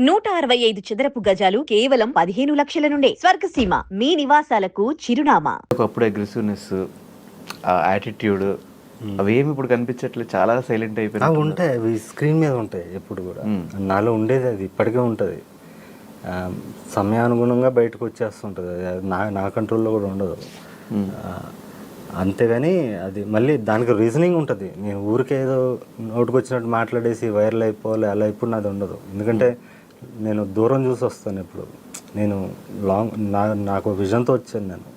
నూట అరవై ఐదు చదరపు గజాలు కేవలం పదిహేను లక్షల నుండే. స్వర్గసీమ మీ నివాసాలకు చిరునామా. ఒకప్పుడు అగ్రెసివ్నెస్ యాటిట్యూడ్ అవేమి ఇప్పుడు కనిపించట్లేదు. చాలా సైలెంట్ అయిపోయింది ఉంటాయి అవి స్క్రీన్ మీద ఉంటాయి ఎప్పుడు కూడా. నాలో ఉండేది అది ఇప్పటికే ఉంటుంది. ఆ, సమయానుగుణంగా బయటకు వచ్చేస్తుంటుంది. అది నా నా కంట్రోల్లో కూడా ఉండదు. ఆ, అంతేగాని అది మళ్ళీ దానికి రీజనింగ్ ఉంటుంది. నేను ఊరికే ఏదో నోటుకు వచ్చినట్టు మాట్లాడేసి వైరల్ అయిపోవాలి అలా ఇప్పుడు నాది ఉండదు. ఎందుకంటే నేను దూరం చూసి వస్తాను ఇప్పుడు. నేను లాంగ్ నా నాకు విజన్తో వచ్చాను నేను.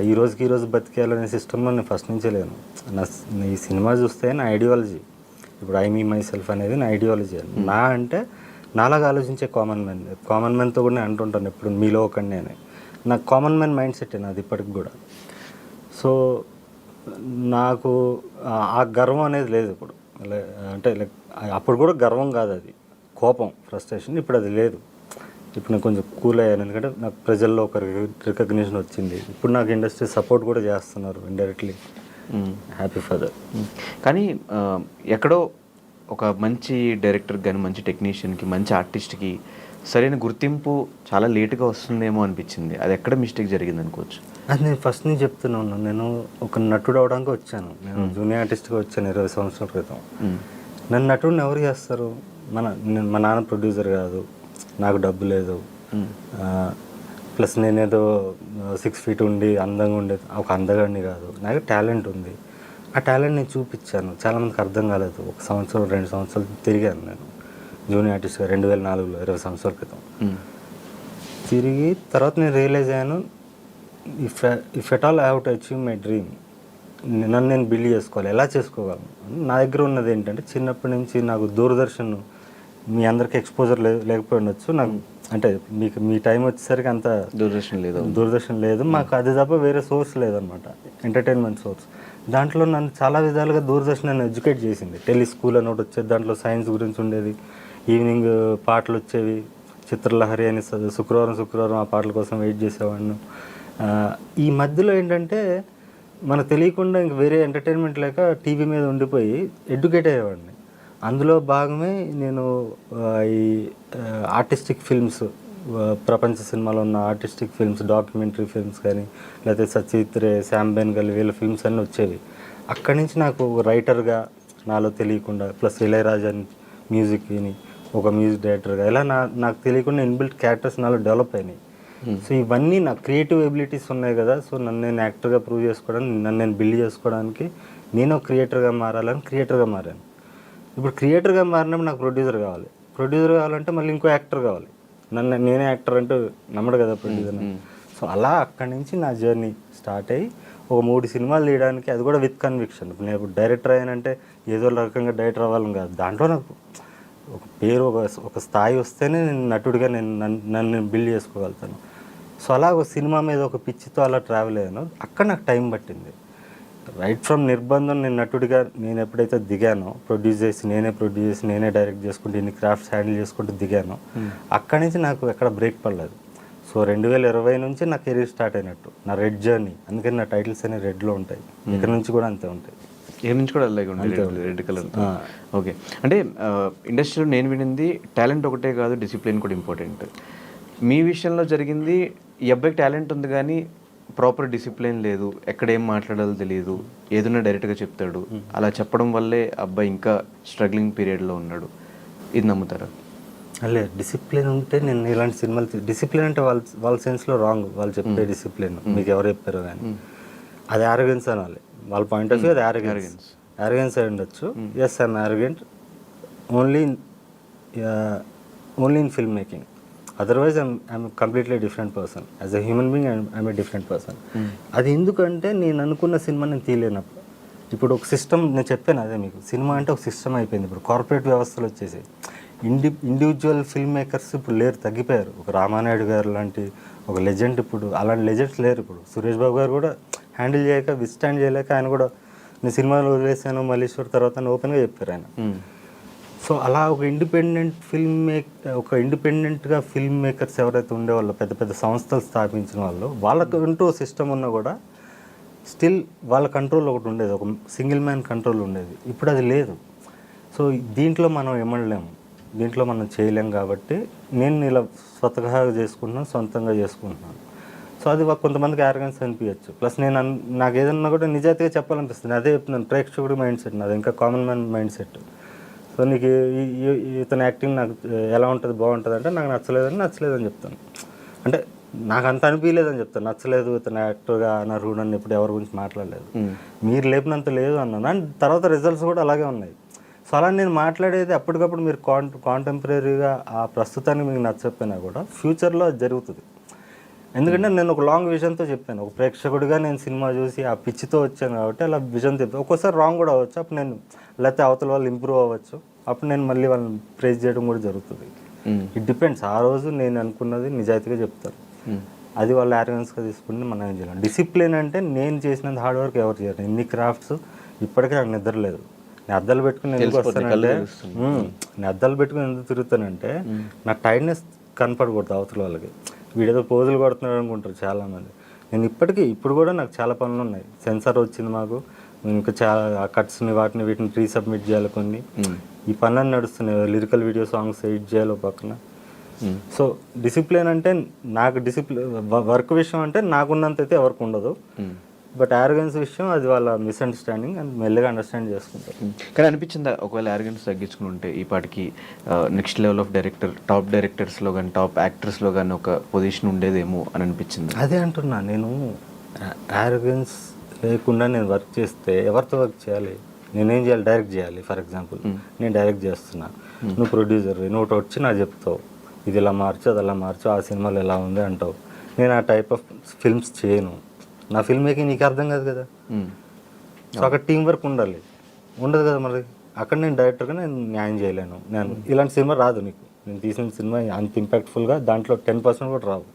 ఈ రోజుకి ఈ రోజు బతికేయాలనే సిస్టంలో నేను ఫస్ట్ నుంచే లేను. నా ఈ సినిమా చూస్తే నా ఐడియాలజీ ఇప్పుడు ఐ మీ మై సెల్ఫ్ అనేది నా ఐడియాలజీ నా అంటే నాలాగా ఆలోచించే కామన్ మ్యాన్ కామన్ మ్యాన్తో కూడా నేను అంటుంటాను ఎప్పుడు మీలో ఒకటి నేనే నాకు కామన్ మ్యాన్ మైండ్ సెట్ నాది ఇప్పటికి కూడా. సో నాకు ఆ- గర్వం అనేది లేదు ఇప్పుడు. అంటే లైక్ అప్పుడు కూడా గర్వం కాదు అది. కోపం ఫ్రస్ట్రేషన్ ఇప్పుడు అది లేదు. ఇప్పుడు నేను కొంచెం కూల్ అయ్యాను. ఎందుకంటే నాకు ప్రజల్లో ఒక రికగ్నిషన్ వచ్చింది. ఇప్పుడు నాకు ఇండస్ట్రీ సపోర్ట్ కూడా చేస్తున్నారు ఇండైరెక్ట్లీ హ్యాపీ ఫాదర్ కానీ ఎక్కడో ఒక మంచి డైరెక్టర్ కానీ మంచి టెక్నీషియన్కి మంచి ఆర్టిస్ట్కి సరైన గుర్తింపు చాలా లేటుగా వస్తుందేమో అనిపించింది. అది ఎక్కడ మిస్టేక్ జరిగింది అనుకోవచ్చు? అది నేను ఫస్ట్ నుంచి చెప్తూనే ఉన్నాను నేను ఒక నటుడు అవడానికి వచ్చాను. నేను జూనియర్ ఆర్టిస్ట్గా వచ్చాను ఇరవై సంవత్సరాల క్రితం. నన్ను నటుడిని ఎవరు చేస్తారు? మన నేను మా నాన్న ప్రొడ్యూసర్ కాదు. నాకు డబ్బు లేదు. ప్లస్ నేనేదో సిక్స్ ఫీట్ ఉండి అందంగా ఉండే ఒక అందగాడిని కాదు. నాకు టాలెంట్ ఉంది. ఆ టాలెంట్ నేను చూపించాను. చాలామందికి అర్థం కాలేదు. ఒక సంవత్సరం రెండు సంవత్సరాలు తిరిగాను నేను. జూనియర్ ఆర్టిస్ట్గా రెండు వేల నాలుగులో ఇరవై సంవత్సరాల క్రితం. తిరిగి తర్వాత నేను రియలైజ్ అయ్యాను if if at all I have to achieve my dream నన్ను నేను బిల్డ్ చేసుకోవాలి. ఎలా చేసుకోగలను? నా దగ్గర ఉన్నది ఏంటంటే చిన్నప్పటి నుంచి నాకు దూరదర్శన్ మీ అందరికి ఎక్స్పోజర్ లేకపోయి ఉండొచ్చు. నాకు అంటే మీకు మీ టైం వచ్చేసరికి అంత దూరదర్శన్ లేదు. దూరదర్శన్ లేదు. మాకు అది తప్ప వేరే సోర్స్ లేదనమాట ఎంటర్టైన్మెంట్ సోర్స్ దాంట్లో నన్ను చాలా విధాలుగా దూరదర్శన్ నన్ను ఎడ్యుకేట్ చేసింది. టెలి స్కూల్ అని ఒకటి వచ్చేది దాంట్లో సైన్స్ గురించి ఉండేది. ఈవినింగ్ పాటలు వచ్చేవి. చిత్రలహరి అని శుక్రవారం శుక్రవారం ఆ పాటల కోసం వెయిట్ చేసేవాడిని. ఈ మధ్యలో ఏంటంటే మనకు తెలియకుండా ఇంక వేరే ఎంటర్టైన్మెంట్ లేక టీవీ మీద ఉండిపోయి ఎడ్యుకేట్ అయ్యేవాడిని. అందులో భాగమే నేను ఈ ఆర్టిస్టిక్ ఫిల్మ్స్ ప్రపంచ సినిమాలో ఉన్న ఆర్టిస్టిక్ ఫిల్మ్స్ డాక్యుమెంటరీ ఫిల్మ్స్ కానీ లేకపోతే సచిత్ రే శామ్ బెన్గల్ వీళ్ళ ఫిల్మ్స్ అన్నీ వచ్చేవి. అక్కడి నుంచి నాకు రైటర్గా నాలో తెలియకుండా ప్లస్ ఇళయరాజా మ్యూజిక్ విని ఒక మ్యూజిక్ డైరెక్టర్గా ఇలా నా నాకు తెలియకుండా ఇన్బిల్ట్ క్యారెక్టర్స్ నాలో డెవలప్ అయినాయి. సో ఇవన్నీ నా క్రియేటివ్ ఎబిలిటీస్ ఉన్నాయి కదా సో నన్ను నేను యాక్టర్గా ప్రూవ్ చేసుకోవడానికి నన్ను నేను బిల్డ్ చేసుకోవడానికి నేను క్రియేటర్గా మారాలని క్రియేటర్గా మారాను. ఇప్పుడు క్రియేటర్గా మారినప్పుడు నాకు ప్రొడ్యూసర్ కావాలి. ప్రొడ్యూసర్ కావాలంటే మళ్ళీ ఇంకో యాక్టర్ కావాలి. నన్ను నేనే యాక్టర్ అంటే నమ్మడు కదా ప్రొడ్యూసర్ సో అలా అక్కడి నుంచి నా జర్నీ స్టార్ట్ అయ్యి ఒక మూడు సినిమాలు తీయడానికి అది కూడా విత్ కన్విక్షన్. నేను ఇప్పుడు డైరెక్టర్ అయ్యానంటే ఏదో రకంగా డైరెక్టర్ అవ్వాలని కాదు. దాంట్లో నాకు ఒక పేరు ఒక ఒక స్థాయి వస్తేనే నేను నటుడిగా నేను నన్ను నన్ను నేను బిల్డ్ చేసుకోగలుగుతాను. సో అలా ఒక సినిమా మీద ఒక పిచ్చితో అలా ట్రావెల్ అయ్యాను. అక్కడ నాకు టైం పట్టింది. రైట్ ఫ్రమ్ నిర్బంధం నేను నటుడిగా నేను ఎప్పుడైతే దిగానో ప్రొడ్యూస్ చేసి నేనే ప్రొడ్యూస్ చేసి నేనే డైరెక్ట్ చేసుకుంటూ ఇన్ని క్రాఫ్ట్స్ హ్యాండిల్ చేసుకుంటూ దిగానో అక్కడి నుంచి నాకు ఎక్కడ బ్రేక్ పడలేదు. సో రెండు వేల ఇరవై నుంచి నా కెరీర్ స్టార్ట్ అయినట్టు. నా రెడ్ జర్నీ అందుకని నా టైటిల్స్ అనేవి రెడ్లో ఉంటాయి. ఇక్కడ నుంచి కూడా అంతే ఉంటాయి. ఏ నుంచి కూడా అలాగే రెడ్ కలర్ ఓకే అంటే ఇండస్ట్రీలో నేను వినింది టాలెంట్ ఒకటే కాదు డిసిప్లిన్ కూడా ఇంపార్టెంట్ మీ విషయంలో జరిగింది ఈ అబ్బాయికి టాలెంట్ ఉంది కానీ ప్రాపర్ డిసిప్లిన్ లేదు ఎక్కడ ఏం మాట్లాడాలో తెలియదు ఏదైనా డైరెక్ట్గా చెప్తాడు. అలా చెప్పడం వల్లే అబ్బాయి ఇంకా స్ట్రగ్లింగ్ పీరియడ్లో ఉన్నాడు. ఇది నమ్ముతారా? అలే డిసిప్లిన్ ఉంటే నేను ఇలాంటి సినిమాలు డిసిప్లిన్ అంటే వాళ్ళ వాళ్ళ సెన్స్లో రాంగ్ వాళ్ళు చెప్పే డిసిప్లిన్. మీకు ఎవరు చెప్పారో కానీ. అది ఆరోగెన్స్ అనాలి వాళ్ళ. పాయింట్ ఆఫ్ వ్యూ అది ఆరోగెన్స్ ఆరోగెన్స్ అయి ఉండొచ్చు. Yes I'm arrogant only only in film making otherwise I'm I'm completely different person as a human being I'm a different person అది ఎందుకంటే నేను అనుకున్న సినిమా నేను తీయలేనప్పుడు. ఇప్పుడు ఒక సిస్టమ్ నేను చెప్పాను అదే మీకు. సినిమా అంటే ఒక సిస్టమ్ అయిపోయింది. ఇప్పుడు కార్పొరేట్ వ్యవస్థలు వచ్చేసి ఇండి ఇండివిజువల్ ఫిల్మ్ మేకర్స్ ఇప్పుడు లేరు తగ్గిపోయారు. ఒక రామానాయుడు గారు లాంటి ఒక లెజెండ్ ఇప్పుడు అలాంటి లెజెండ్స్ లేరు ఇప్పుడు. సురేష్ బాబు గారు కూడా హ్యాండిల్ చేయలేక విస్టాండ్ చేయలేక ఆయన కూడా నేను సినిమాలు వదిలేసాను మల్లీశ్వర్ తర్వాత ఓపెన్గా చెప్పారు ఆయన. మ్మ్. సో అలా ఒక ఇండిపెండెంట్ ఫిల్మ్ మేక్ ఒక ఇండిపెండెంట్గా ఫిల్మ్ మేకర్స్ ఎవరైతే ఉండేవాళ్ళో పెద్ద పెద్ద సంస్థలు స్థాపించిన వాళ్ళు వాళ్ళకంటూ సిస్టమ్ ఉన్నా కూడా స్టిల్ వాళ్ళ కంట్రోల్ ఒకటి ఉండేది ఒక సింగిల్ మ్యాన్ కంట్రోల్ ఉండేది. ఇప్పుడు అది లేదు. సో దీంట్లో మనం ఏమనలేము దీంట్లో మనం చేయలేం కాబట్టి నేను ఇలా స్వతహాగా చేసుకుంటున్నాను సొంతంగా చేసుకుంటున్నాను. సో అది కొంతమందికి ఆర్గన్స్ అనిపించచ్చు ప్లస్ నేను నాకు ఏదన్నా కూడా నిజాయితీగా చెప్పాలనిపిస్తుంది. అదే చెప్తున్నాను ప్రేక్షకుడి మైండ్ సెట్ నాది ఇంకా common man mind set so నీకు ఇతని యాక్టింగ్ నాకు ఎలా ఉంటుంది బాగుంటుంది అంటే నాకు నచ్చలేదని నచ్చలేదని చెప్తాను. అంటే నాకు అంత అనిపించలేదని చెప్తాను. నచ్చలేదు ఇతను యాక్టర్గా అనర్హుడు అని ఇప్పుడు ఎవరి గురించి మాట్లాడలేదు. మీరు లేపినంత లేదు అన్నాను. అండ్ తర్వాత రిజల్ట్స్ కూడా అలాగే ఉన్నాయి. సో అలా నేను మాట్లాడేది అప్పటికప్పుడు మీరు కాన్ కాంటెంపరీగా ఆ ప్రస్తుతానికి మీకు నచ్చకపోయినా కూడా ఫ్యూచర్లో అది జరుగుతుంది. ఎందుకంటే నేను ఒక లాంగ్ విజన్తో చెప్పాను. ఒక ప్రేక్షకుడిగా నేను సినిమా చూసి ఆ పిచ్చితో వచ్చాను కాబట్టి అలా విజన్ చెప్పాను. ఒక్కోసారి రాంగ్ కూడా అవ్వచ్చు. అప్పుడు నేను లేకపోతే అవతల వాళ్ళు ఇంప్రూవ్ అవ్వచ్చు. అప్పుడు నేను మళ్ళీ వాళ్ళని ప్రైజ్ చేయడం కూడా జరుగుతుంది. ఇట్ డిపెండ్స్ ఆ రోజు నేను అనుకున్నది నిజాయితీగా చెప్తాను మ్మ్. అది వాళ్ళు ఆర్గనైజ్గా తీసుకుంటే మనం ఏం చేయాలి? డిసిప్లిన్ అంటే నేను చేసినంత హార్డ్ వర్క్ ఎవరు చేయరు. ఎన్ని క్రాఫ్ట్స్ ఇప్పటికీ నాకు నిద్ర లేదు. నేను అద్దాలు పెట్టుకుని ఎందుకు వస్తానంటే. నేను అద్దాలు పెట్టుకుని ఎందుకు తిరుగుతానంటే నా టైర్డ్నెస్ కనపడకూడదు అవతల వాళ్ళకి. వీడేదో పోజులు కొడుతున్నాడు అనుకుంటారు చాలామంది. నేను ఇప్పటికీ ఇప్పుడు కూడా నాకు చాలా పనులు ఉన్నాయి. సెన్సార్ వచ్చింది మాకు. ఇంకా చాలా కట్స్ని వాటిని వీటిని రీసబ్మిట్ చేయాలి కొన్ని. ఈ పనులన్నీ నడుస్తున్నాయి. లిరికల్ వీడియో సాంగ్స్ ఎడిట్ చేయాలి పక్కన. సో డిసిప్లిన్ అంటే నాకు డిసిప్లిన్ వర్క్ విషయం అంటే నాకున్నంత అయితే ఎవరికి ఉండదు. బట్ ఆర్గన్స్ విషయం అది వాళ్ళ మిస్అండర్స్టాండింగ్ అండ్ మెల్లగా అండర్స్టాండ్ చేసుకుంటారు. కానీ అనిపించిందా? ఒకవేళ ఆర్గన్స్ తగ్గించుకుని ఉంటే ఈ పాటికి next level of director top డైరెక్టర్స్లో కానీ టాప్ యాక్టర్స్లో కానీ ఒక పొజిషన్ ఉండేదేమో అని అనిపించింది? అదే అంటున్నా నేను ఆర్గన్స్ లేకుండా నేను వర్క్ చేస్తే ఎవరితో వర్క్ చేయాలి? నేనేం చేయాలి? డైరెక్ట్ చేయాలి ఫర్ ఎగ్జాంపుల్ నేను డైరెక్ట్ చేస్తున్నా. నువ్వు ప్రొడ్యూసర్ నువ్వు ఒకటి వచ్చి నాకు చెప్తావు. ఇది ఇలా మార్చు అది అలా మార్చు ఆ సినిమాలో ఎలా ఉంది అంటావు. నేను ఆ టైప్ ఆఫ్ ఫిల్మ్స్ చేయను. నా ఫిల్మ్ మేకింగ్ నీకు అర్థం కాదు కదా. సో అక్కడ టీం వర్క్ ఉండాలి. ఉండదు కదా మరి. అక్కడ నేను డైరెక్టర్గా నేను న్యాయం చేయలేను. నేను ఇలాంటి సినిమా రాదు నీకు. నేను తీసిన సినిమా అంత ఇంపాక్ట్ఫుల్గా దాంట్లో టెన్ పర్సెంట్ కూడా రావు.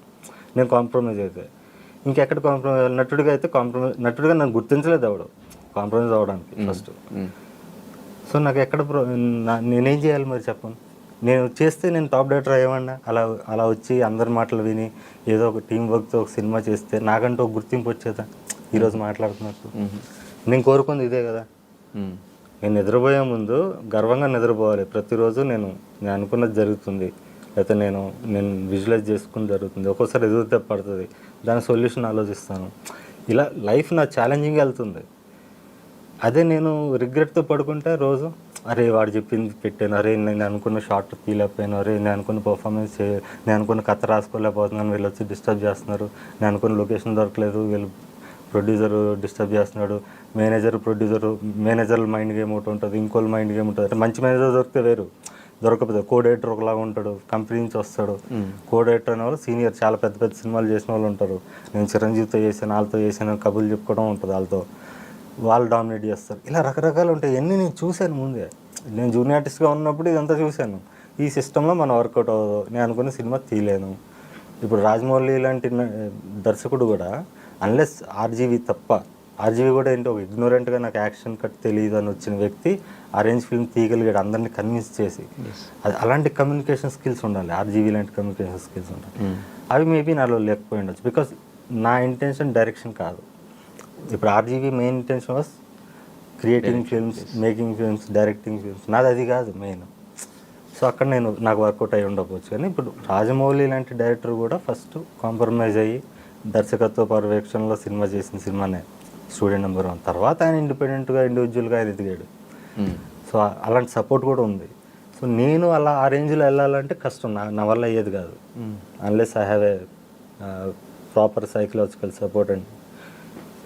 నేను కాంప్రమైజ్ అయితే. ఇంకెక్కడ కాంప్రమైజ్ నటుడిగా అయితే కాంప్రమైజ్ నటుడిగా నన్ను గుర్తించలేదు అవడు కాంప్రమైజ్ అవ్వడానికి ఫస్ట్. సో నాకు ఎక్కడ నేనేం చేయాలి మరి చెప్పను? నేను చేస్తే నేను టాప్ డైరెక్టర్ అయ్యేవాడినా. అలా అలా వచ్చి అందరి మాటలు విని ఏదో ఒక టీం వర్క్తో ఒక సినిమా చేస్తే నాకంటూ ఒక గుర్తింపు వచ్చేదా. ఈరోజు మాట్లాడుతున్నట్టు. నేను కోరుకుంది ఇదే కదా. నేను నిద్రపోయే ముందు గర్వంగా నిద్రపోవాలి. ప్రతిరోజు నేను నేను అనుకున్నది జరుగుతుంది. లేకపోతే నేను నేను విజువలైజ్ చేసుకుని జరుగుతుంది. ఒక్కోసారి ఎదుగుతే పడుతుంది. దాని సొల్యూషన్ ఆలోచిస్తాను. ఇలా లైఫ్ నా ఛాలెంజింగ్ వెళ్తుంది. అదే నేను రిగ్రెట్తో పడుకుంటే రోజు అరే వాడు చెప్పింది పెట్టాను. అరే నేను అనుకున్న షార్ట్ తీయలేకపోయాను అరే నేను అనుకున్న పర్ఫార్మెన్స్ నేను అనుకున్న కథ రాసుకోలేకపోతున్నాను. వీళ్ళు వచ్చి డిస్టర్బ్ చేస్తున్నారు. నేను అనుకున్న లొకేషన్ దొరకలేదు. వీళ్ళు ప్రొడ్యూసర్ డిస్టర్బ్ చేస్తున్నాడు. Manager producer manager mind game ఒకటి ఉంటుంది. ఇంకోళ్ళ మైండ్ గేమ్ ఉంటుంది. అంటే మంచి మేనేజర్ దొరికితే వేరు. దొరకకపోతే కోడేటర్ ఒకలాగా ఉంటాడు. కంపెనీ నుంచి వస్తాడు. కోడేటర్ అనే వాళ్ళు సీనియర్ చాలా పెద్ద పెద్ద సినిమాలు చేసిన వాళ్ళు ఉంటారు. నేను చిరంజీవితో చేశాను వాళ్ళతో చేశాను కబుర్లు చెప్పుకోవడం ఉంటుంది వాళ్ళతో. వాళ్ళు డామినేట్ చేస్తారు. ఇలా రకరకాలు ఉంటాయి. ఎన్ని నేను చూశాను ముందే. నేను జూనియర్ ఆర్టిస్ట్గా ఉన్నప్పుడు ఇదంతా చూశాను. ఈ సిస్టంలో మనం వర్కౌట్ అవ్వదు. నేను అనుకున్న సినిమా తీయలేను. ఇప్పుడు రాజమౌళి లాంటి దర్శకుడు కూడా అన్లెస్ ఆర్జీవి తప్ప ఆర్జీవి కూడా ఏంటి ఒక ఇగ్నోరెంట్గా నాకు యాక్షన్ కట్ తెలియదు అని వచ్చిన వ్యక్తి ఆరెంజ్ ఫిల్మ్ తీయగలిగాడు అందరినీ కన్విన్స్ చేసి. అది అలాంటి కమ్యూనికేషన్ స్కిల్స్ ఉండాలి. ఆర్జీవి లాంటి కమ్యూనికేషన్ స్కిల్స్ ఉండాలి. అవి మేబీ నాలో లేకపోయి ఉండొచ్చు. బికాస్ నా ఇంటెన్షన్ డైరెక్షన్ కాదు. ఇప్పుడు RGV main intention was creating films making films directing films నాది అది కాదు మెయిన్ సో అక్కడ నేను నాకు వర్కౌట్ అయ్యి ఉండకపోవచ్చు. కానీ ఇప్పుడు రాజమౌళి లాంటి డైరెక్టర్ కూడా ఫస్ట్ కాంప్రమైజ్ అయ్యి దర్శకత్వ పర్యవేక్షణలో సినిమా చేసిన సినిమానే స్టూడెంట్ నెంబర్ వన్ తర్వాత ఆయన ఇండిపెండెంట్గా ఇండివిజువల్గా ఆయన ఎదిగాడు. సో ఆ- అలాంటి సపోర్ట్ కూడా ఉంది. సో నేను అలా ఆ రేంజ్లో వెళ్ళాలంటే కష్టం. నా నా వల్ల అయ్యేది కాదు. Unless I have a proper psychological support and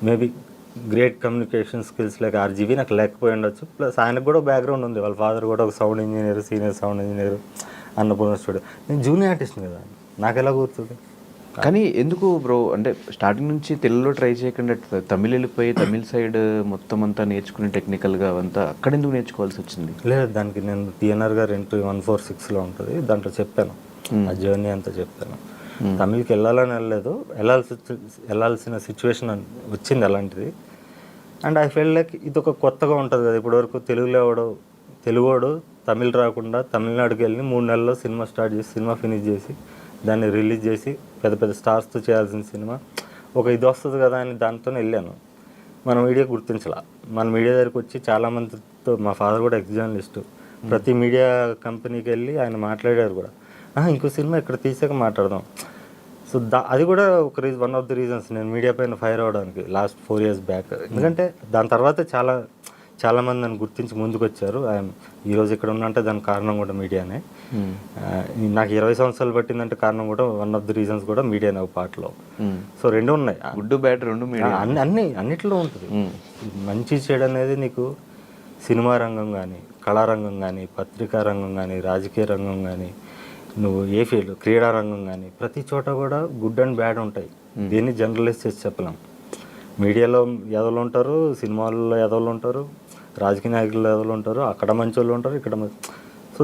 maybe great communication skills like RGV నాకు లేకపోయి ఉండొచ్చు. ప్లస్ ఆయనకు కూడా బ్యాక్గ్రౌండ్ ఉంది. వాళ్ళ ఫాదర్ కూడా ఒక sound engineer senior sound engineer Annapurna studio. నేను జూనియర్ ఆర్టిస్ట్ కదా. నాకు ఎలా గుర్తుంది? కానీ ఎందుకు బ్రో? అంటే స్టార్టింగ్ నుంచి తెలుగులో ట్రై చేయకుండా తమిళ్ వెళ్ళిపోయి తమిళ్ సైడ్ మొత్తం అంతా నేర్చుకుని టెక్నికల్గా అవంతా అక్కడ ఎందుకు నేర్చుకోవాల్సి వచ్చింది? లేదు దానికి నేను టిఎన్ఆర్ గారు ఎంట్రీ వన్ ఫోర్ సిక్స్లో ఉంటుంది. దాంట్లో చెప్పాను. ఆ జర్నీ అంతా చెప్పాను. తమిళకి వెళ్ళాలని వెళ్ళలేదు. వెళ్ళాల్సి వెళ్ళాల్సిన సిచ్యువేషన్ వచ్చింది అలాంటిది. అండ్ ఐ ఫీల్ లైక్ ఇది ఒక కొత్తగా ఉంటుంది కదా. ఇప్పటివరకు తెలుగులో ఎవడో తెలుగోడు తమిళ్ రాకుండా తమిళనాడుకి వెళ్ళి మూడు నెలల్లో సినిమా స్టార్ట్ చేసి సినిమా ఫినిష్ చేసి దాన్ని రిలీజ్ చేసి పెద్ద పెద్ద స్టార్స్తో చేయాల్సిన సినిమా ఒక ఇది వస్తుంది కదా అని దాంతో వెళ్ళాను. మన మీడియా గుర్తించాల. మన మీడియా దగ్గరికి వచ్చి చాలామందితో మా ఫాదర్ కూడా ఎక్స్ జర్నలిస్టు ప్రతి మీడియా కంపెనీకి వెళ్ళి ఆయన మాట్లాడారు కూడా. "ఆహా, ఇంకో సినిమా ఇక్కడ తీసాక మాట్లాడదాం. సో దా అది కూడా ఒక reason one of the reasons నేను మీడియా పైన ఫైర్ అవ్వడానికి లాస్ట్ ఫోర్ ఇయర్స్ బ్యాక్ ఎందుకంటే దాని తర్వాత చాలా చాలా మంది నన్ను గుర్తించి ముందుకు వచ్చారు ఐఎమ్ ఈరోజు ఇక్కడ ఉన్నంటే దానికి కారణం కూడా మీడియానే ఆ, నాకు ఇరవై సంవత్సరాలు పట్టిందంటే కారణం కూడా వన్ ఆఫ్ ది రీజన్స్ కూడా మీడియానే ఒక పాటలో. సో రెండు ఉన్నాయి. గుడ్ బ్యాడ్ రెండు మీడియా అన్ని అన్ని అన్నిట్లో ఉంటుంది. మంచి చెడు అనేది నీకు సినిమా రంగం కానీ కళారంగం కానీ పత్రికా రంగం కానీ రాజకీయ రంగం కానీ నువ్వు ఏ ఫీల్డ్ క్రీడా రంగం కానీ ప్రతి చోట కూడా గుడ్ అండ్ బ్యాడ్ ఉంటాయి. దీన్ని జనరలైజ్ చేసి చెప్పలేం. మీడియాలో ఎదలు ఉంటారు సినిమాల్లో ఎదలు ఉంటారు రాజకీయ నాయకులు ఎదలు ఉంటారు అక్కడ మంచి వాళ్ళు ఉంటారు ఇక్కడ so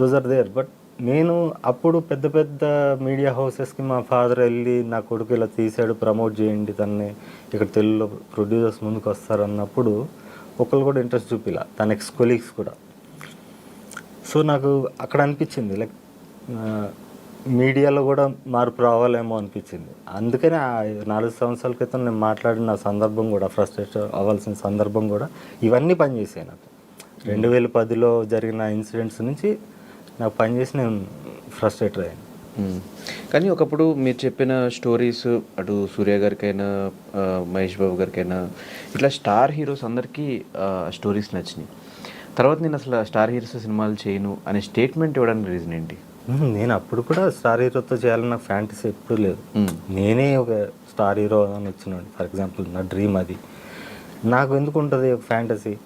those are there but నేను అప్పుడు పెద్ద పెద్ద మీడియా హౌసెస్కి మా ఫాదర్ వెళ్ళి నా కొడుకు ఇలా తీసాడు ప్రమోట్ చేయండి తన్ని ఇక్కడ తెలుగులో ప్రొడ్యూసర్స్ ముందుకు వస్తారు అన్నప్పుడు ఒకళ్ళు కూడా ఇంట్రెస్ట్ చూపిలా తన ఎక్స్ కొలీగ్స్ కూడా. సో నాకు అక్కడ అనిపించింది లైక్ మీడియాలో కూడా మార్పు రావాలేమో అనిపించింది. అందుకని ఆ నాలుగు సంవత్సరాల క్రితం నేను మాట్లాడిన సందర్భం కూడా ఫ్రస్ట్రేట్ అవ్వాల్సిన సందర్భం కూడా ఇవన్నీ పనిచేసాయి నాకు. రెండు వేల పదిలో జరిగిన ఇన్సిడెంట్స్ నుంచి నాకు పనిచేసి నేను ఫ్రస్ట్రేట్ అయ్యాను. కానీ ఒకప్పుడు మీరు చెప్పిన స్టోరీస్ అటు సూర్య గారికైనా మహేష్ బాబు గారికైనా ఇట్లా స్టార్ హీరోస్ అందరికీ స్టోరీస్ నచ్చినాయి. తర్వాత నేను అసలు స్టార్ హీరోస్ సినిమాలు చేయను అనే స్టేట్మెంట్ ఇవ్వడానికి రీజన్ ఏంటి? నేను అప్పుడు కూడా స్టార్ హీరోతో చేయాలని నాకు ఫ్యాంటసీ ఎప్పుడు లేదు. నేనే ఒక స్టార్ హీరో అని వచ్చినాడు ఫర్ ఎగ్జాంపుల్ నా డ్రీమ్ అది. నాకు ఎందుకు ఉంటుంది ఒక ఫ్యాంటసీ?